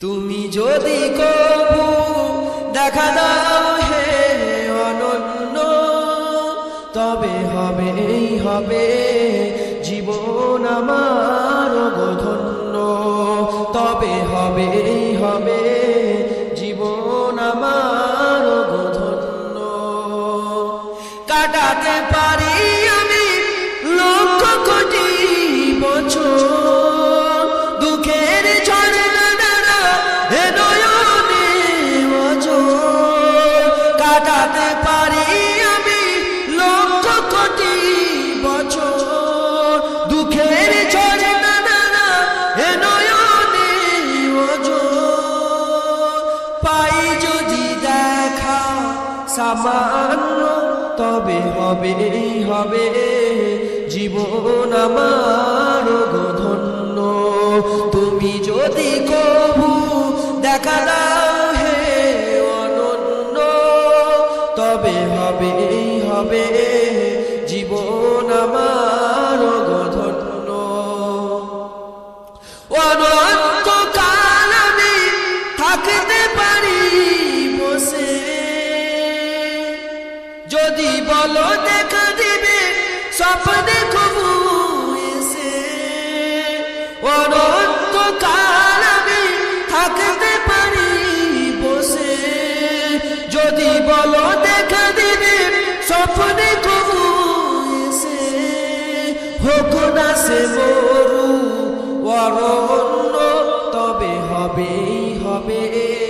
তুমি যদি কবু দেখা দাও হে অনন্য, তবে হবেই হবে জীবন আমার গধন্য তবে হবেই হবে সামান্য তবে হবে হবে। জীবন আমার গধন্য তুমি যদি কবু দেখা দাও যদি বলো দেখা দিবে, স্বপ্নে কবু এসে। অনন্তকাল আমি থাকতে পারি বসে। যদি বলো দেখা দিবে, স্বপ্নে কবু এসে। হোক না সে মরু, অরণ্য তবে হবেই হবে।